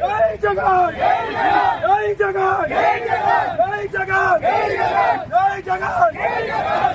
జై జగన్ జై జగన్ జై జగన్ జై జగన్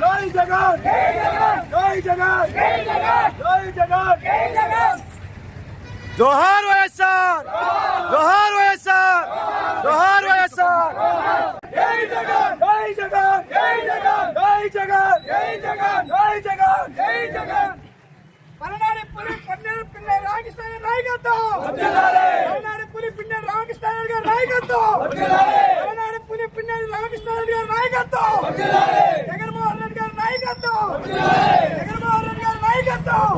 జై జగన్ జై జగన్ జై జగన్ జోహార్ వైఎస్ఆర్ జోహార్ వైఎస్ఆర్ జోహార్ వైఎస్ఆర్ జై జగన్ జై జగన్ జై జగన్ జై జగన్ జై జగన్! జై జగన్! జై జగన్! పలనాడు పులి పన్నెండు పిల్ల రామకృష్ణ నాయకత్వం పలనాడు పులి పిన్నెల రామకృష్ణ గారి నాయకత్వం పలనాడు పులి పిన్నెల రామకృష్ణ గారి నాయకత్వం జగన్మోహన్ రెడ్డి గారి నాయకత్వం జగన్మోహన్ రెడ్డి గారి నాయకత్వం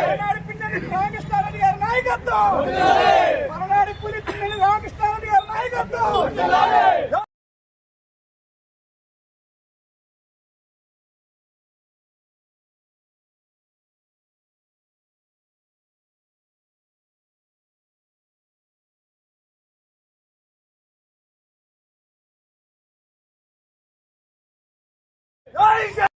పలనాడు పిన్నెల రామకృష్ణ రెడ్డి గారి నాయకత్వం పలనాడు పులి పిన్నెల రామకృష్ణ రెడ్డి గారి నాయకత్వం జై జగన్